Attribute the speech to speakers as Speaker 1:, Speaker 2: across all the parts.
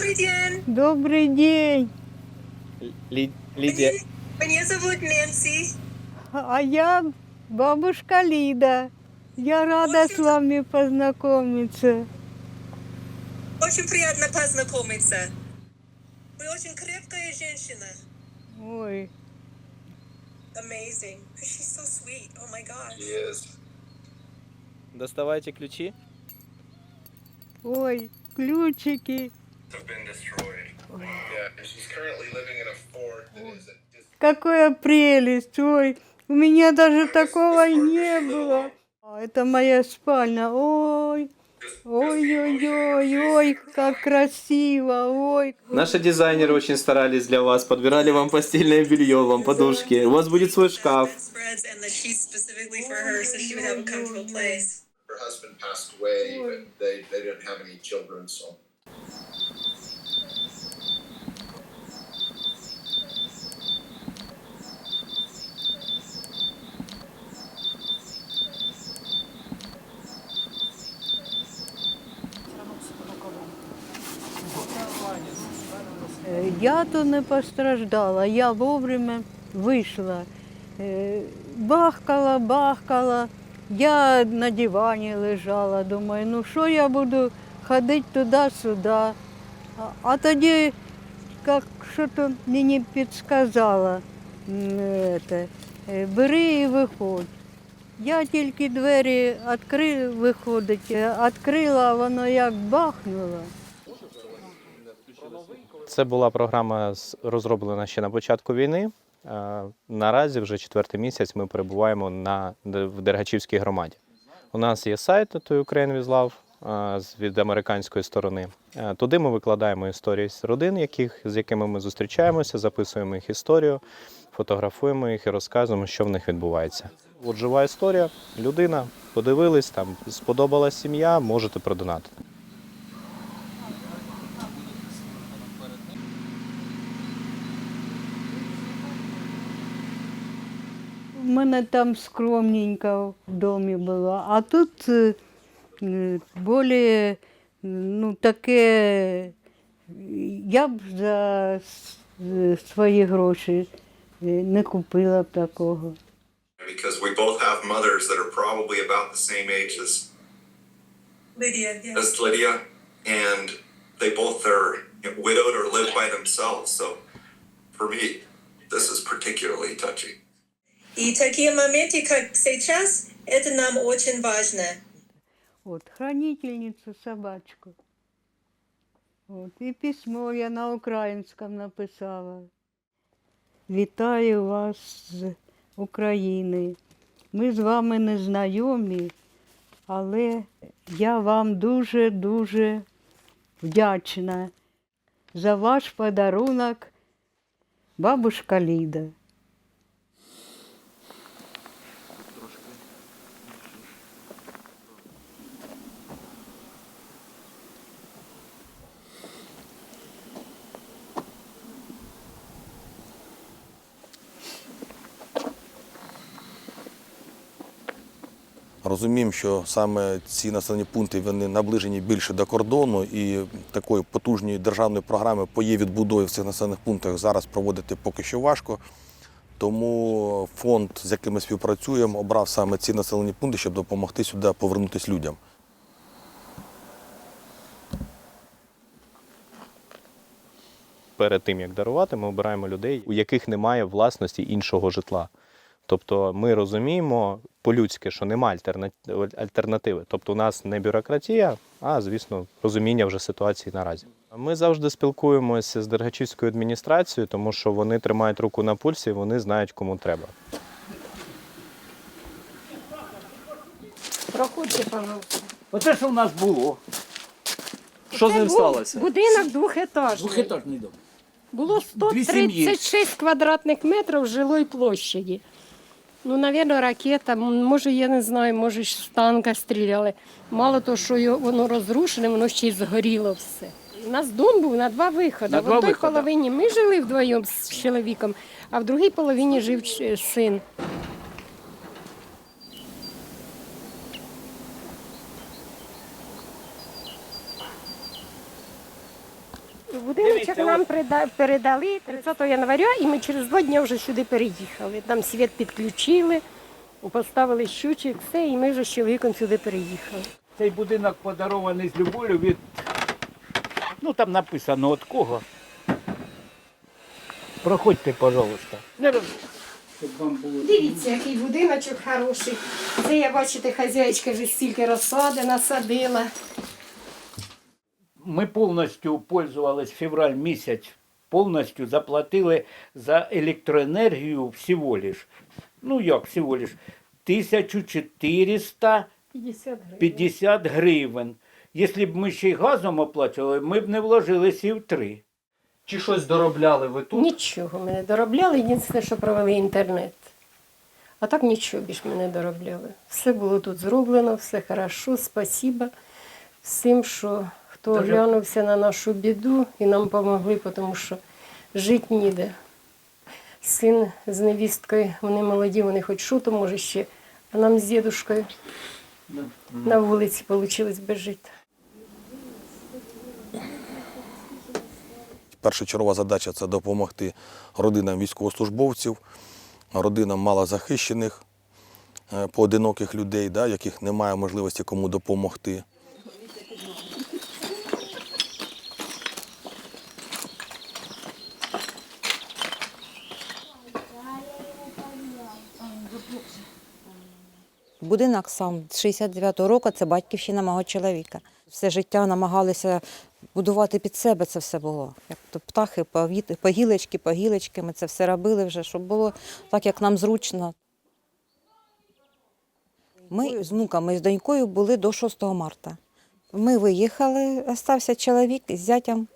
Speaker 1: Добрый день.
Speaker 2: Добрый день.
Speaker 3: Лі- Лідія,
Speaker 1: Меня зовут Нэнси.
Speaker 2: А я бабушка Лида. Я рада с вами познакомиться.
Speaker 1: Очень приятно познакомиться. Вы очень крепкая женщина.
Speaker 2: Ой,
Speaker 1: Amazing. She's so sweet. Oh my gosh.
Speaker 4: Yes.
Speaker 3: доставайте ключі.
Speaker 2: ой, ключики. Какая прелесть, ой, у меня даже такого не было. А, это моя спальня, ой. Ой-ой-ой, как красиво, ой.
Speaker 3: Наши дизайнеры очень старались для вас, подбирали вам постельное белье, вам подушки. У вас будет свой шкаф.
Speaker 1: Her
Speaker 4: husband passed away, but they, they didn't have any children, so
Speaker 2: Э, Я то не постраждала, я вовремя вийшла. Е, Бахкала, бахкала. Я на дивані лежала, думаю, ну що я буду ходити туди-сюди. А, тоді, як що-то мені підсказало, м, это, е, бери і виходь. Я тільки двері відкри, виходить, е, відкрила, а воно як бахнуло.
Speaker 3: Це була програма розроблена ще на початку війни. Е, Наразі вже четвертий місяць ми перебуваємо на в Дергачівській громаді. У нас є сайт Ukraine with Love, е, від американської сторони. Е, Туди ми викладаємо історії з родин, яких, з якими ми зустрічаємося, записуємо їх історію, фотографуємо їх і розказуємо, що в них відбувається. От жива історія, людина, подивились, там сподобалась сім'я, можете продонатити.
Speaker 2: У мене там скромненько в домі було, а тут е, е, більш ну, таке, я б за с- е, свої гроші е, не купила б такого.
Speaker 4: Because we both have mothers that are probably about the same age as,
Speaker 1: Lydia, yes.
Speaker 4: as Lydia, and they both are widowed or live by themselves. So for me, this is particularly touching.
Speaker 1: И такие моменты, как сейчас, это нам очень важно.
Speaker 2: От, хранительницю собачку. От, і письмо я на українському написала. Вітаю вас з України. Ми з вами не знайомі, але я вам дуже-дуже вдячна за ваш подарунок, бабушка Ліда.
Speaker 5: Розуміємо, що саме ці населені пункти вони наближені більше до кордону, і такої потужної державної програми по її відбудові в цих населених пунктах зараз проводити поки що важко. Тому фонд, з яким ми співпрацюємо, обрав саме ці населені пункти, щоб допомогти сюди повернутися людям.
Speaker 3: перед тим як дарувати, ми обираємо людей, у яких немає власності іншого житла. Тобто ми розуміємо по-людськи, що немає альтернативи. Тобто у нас не бюрократія, а звісно, розуміння вже ситуації наразі. Ми завжди спілкуємося з Дергачівською адміністрацією, тому що вони тримають руку на пульсі, вони знають, кому треба.
Speaker 6: Проходьте, пожалуйста.
Speaker 7: Оце що в нас було. Що з ним
Speaker 6: був
Speaker 7: сталося?
Speaker 6: Будинок двохетажний.
Speaker 7: Двохетажний дом.
Speaker 6: Було
Speaker 7: Дві сім'ї.
Speaker 6: 136 квадратних метрів жилої площаді. Ну, навіть ракета, може, я не знаю, може, з танка стріляли. Мало того, що його, воно розрушене, воно ще й згоріло все. У нас дом був на два виходи.
Speaker 7: На
Speaker 6: в одній половині ми жили вдвоєм з чоловіком, а в другій половині жив син. Будиночок нам прида- передали 30 января, і ми через два дні вже сюди переїхали. Там світ підключили, поставили щучик, все, і ми вже з чоловіком сюди переїхали.
Speaker 7: Цей будинок подарований з любов'ю від. Ну там написано від кого. Проходьте, пожалуйста.
Speaker 6: Дивіться, який будиночок хороший. Це я бачите, хазяєчка вже стільки розсади насадила.
Speaker 7: Ми повністю пользувались февраль місяць, повністю заплатили за електроенергію всього лиш. Ну як всього лиш? 1450
Speaker 6: гривень.
Speaker 7: гривень. Якщо б ми ще й газом оплачували, ми б не вложилися і в три.
Speaker 8: Чи щось доробляли ви тут?
Speaker 6: Нічого ми не доробляли, єдине, що провели інтернет. А так нічого більш ми не доробляли. Все було тут зроблено, все хорошо, спасіба всім, що хто
Speaker 7: Даже-
Speaker 6: оглянувся на нашу біду і нам допомогли, тому що жити ніде. Син з невісткою, вони молоді, вони хоч що то може ще, а нам з дідушкою на вулиці вийшло без жити.
Speaker 5: Першочергова задача це допомогти родинам військовослужбовців, родинам малозахищених, е, поодиноких людей, да, яких немає можливості кому допомогти.
Speaker 9: Будинок сам з 69-го року це батьківщина мого чоловіка. Все життя намагалися будувати під себе це все було. Як то птахи, повіт- погілочки, погілочки, ми це все робили вже, щоб було так, як нам зручно. Ми з внуками, з донькою були до 6 марта. Ми виїхали, остався чоловік з зятям,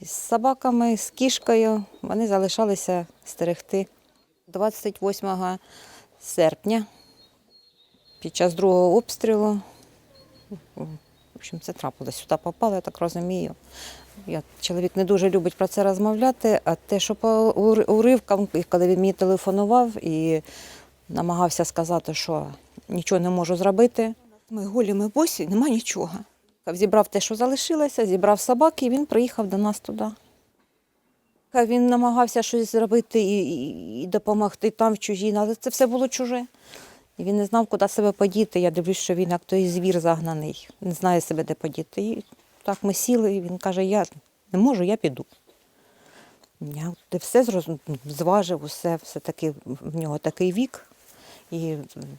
Speaker 9: з собаками, з кішкою. Вони залишалися стерегти. 28 серпня під час другого обстрілу. В общем, це трапилось. Сюди попало, я так розумію. Я, чоловік не дуже любить про це розмовляти, а те, що по уривкам, коли він мені телефонував і намагався сказати, що нічого не можу зробити. Ми голі, ми босі, нема нічого. Зібрав те, що залишилося, зібрав собаки, і він приїхав до нас туди. Він намагався щось зробити і, і, і допомогти там в чужій, але це все було чуже. І він не знав, куди себе подіти. Я дивлюсь, що він як той звір загнаний, не знає себе, де подіти. І так ми сіли, і він каже, я не можу, я піду. Я все зроз... зважив, усе, все таки в нього такий вік, і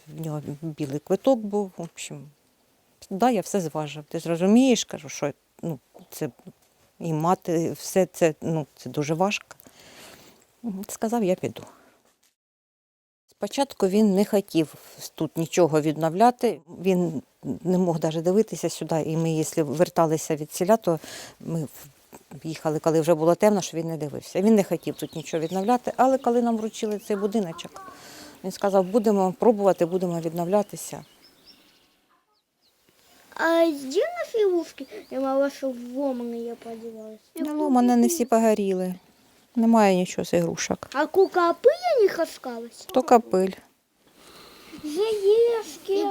Speaker 9: в нього білий квиток був. В общем, да, я все зважив. Ти зрозумієш, кажу, що ну, це і мати, все це, ну, це дуже важко. Сказав, я піду. Спочатку він не хотів тут нічого відновляти. Він не мог навіть дивитися сюди. І ми, якщо верталися від селя, то ми їхали, коли вже було темно, що він не дивився. Він не хотів тут нічого відновляти, але коли нам вручили цей будиночок, він сказав, будемо пробувати, будемо відновлятися.
Speaker 10: А где наши игрушки? Я мало что в ломаные подевалась.
Speaker 9: Ну, мене не всі погоріли. Немає нічого з ігрушок.
Speaker 10: А кука пыль них осталась?
Speaker 9: То капель.
Speaker 10: Желешки.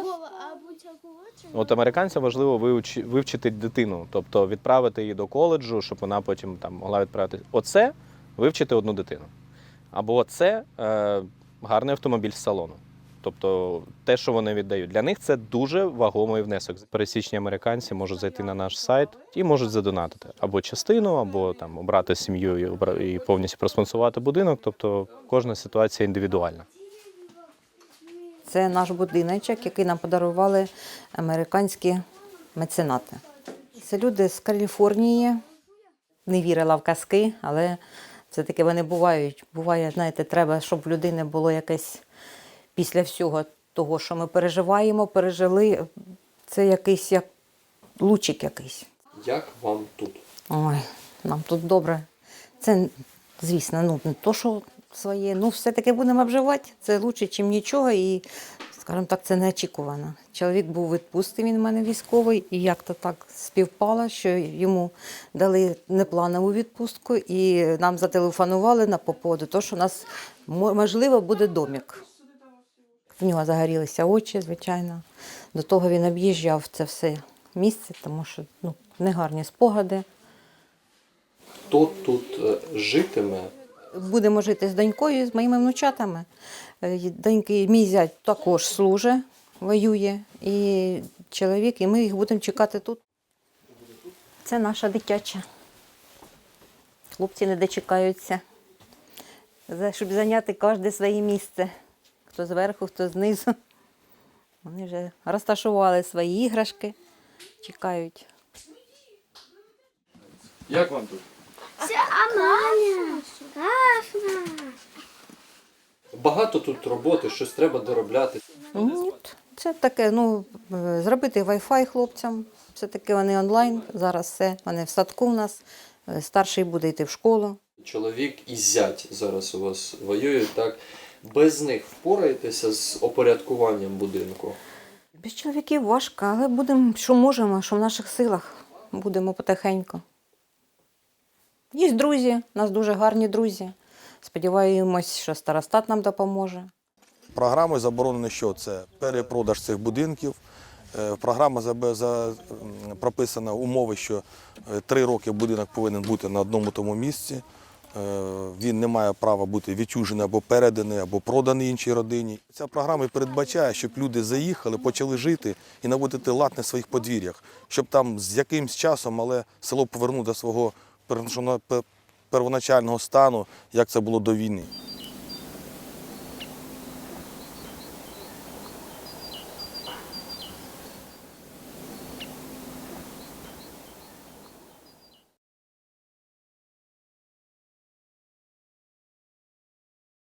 Speaker 3: От американцям важливо вивчи- вивчити дитину, тобто відправити її до коледжу, щоб вона потім там могла відправити. Оце вивчити одну дитину. Або це е, гарний автомобіль з салону. Тобто те, що вони віддають. Для них це дуже вагомий внесок. Пересічні американці можуть зайти на наш сайт і можуть задонатити або частину, або там обрати сім'ю і, повністю проспонсувати будинок. Тобто кожна ситуація індивідуальна.
Speaker 9: Це наш будиночок, який нам подарували американські меценати. Це люди з Каліфорнії. Не вірила в казки, але все-таки вони бувають. Буває, знаєте, треба, щоб в людини було якесь після всього того, що ми переживаємо, пережили. Це якийсь як лучик якийсь.
Speaker 8: Як вам тут?
Speaker 9: Ой, нам тут добре. Це, звісно, ну не то, що своє, ну все-таки будемо обживати. Це краще, ніж нічого. І, скажімо так, це неочікувано. Чоловік був у він в мене військовий, і як-то так співпало, що йому дали непланову відпустку, і нам зателефонували на по поводу того, що у нас можливо буде домик. В нього загорілися очі, звичайно. До того він об'їжджав це все місце, тому що ну, негарні спогади.
Speaker 8: Хто тут е, житиме?
Speaker 9: Будемо жити з донькою, з моїми внучатами. Е, Доньки, мій зять також служить, воює, і чоловік, і ми їх будемо чекати тут. Це наша дитяча. Хлопці не дочекаються, щоб зайняти кожне своє місце. Хто зверху, хто знизу. Вони вже розташували свої іграшки, чекають.
Speaker 8: Як вам тут?
Speaker 10: Аня, страшно.
Speaker 8: Багато тут роботи, щось треба доробляти.
Speaker 9: Ні, це таке, ну, е, зробити Wi-Fi хлопцям. Все таки вони онлайн. Зараз все. Вони в садку у нас. Е, Старший буде йти в школу.
Speaker 8: Чоловік і зять зараз у вас воюють, так? Без них впораєтеся з опорядкуванням будинку.
Speaker 9: Без чоловіків важко, але будемо, що можемо, що в наших силах. Будемо потихеньку. Є друзі, у нас дуже гарні друзі. Сподіваємось, що старостат нам допоможе.
Speaker 5: Програмою заборонено, що це перепродаж цих будинків. Е, Програма за, прописана умови, що е, три роки будинок повинен бути на одному тому місці. Е, Він не має права бути відчужений або переданий, або проданий іншій родині. Ця програма передбачає, щоб люди заїхали, почали жити і наводити лад на своїх подвір'ях, щоб там з якимсь часом, але село повернуло до свого первоначального стану, як це було до війни.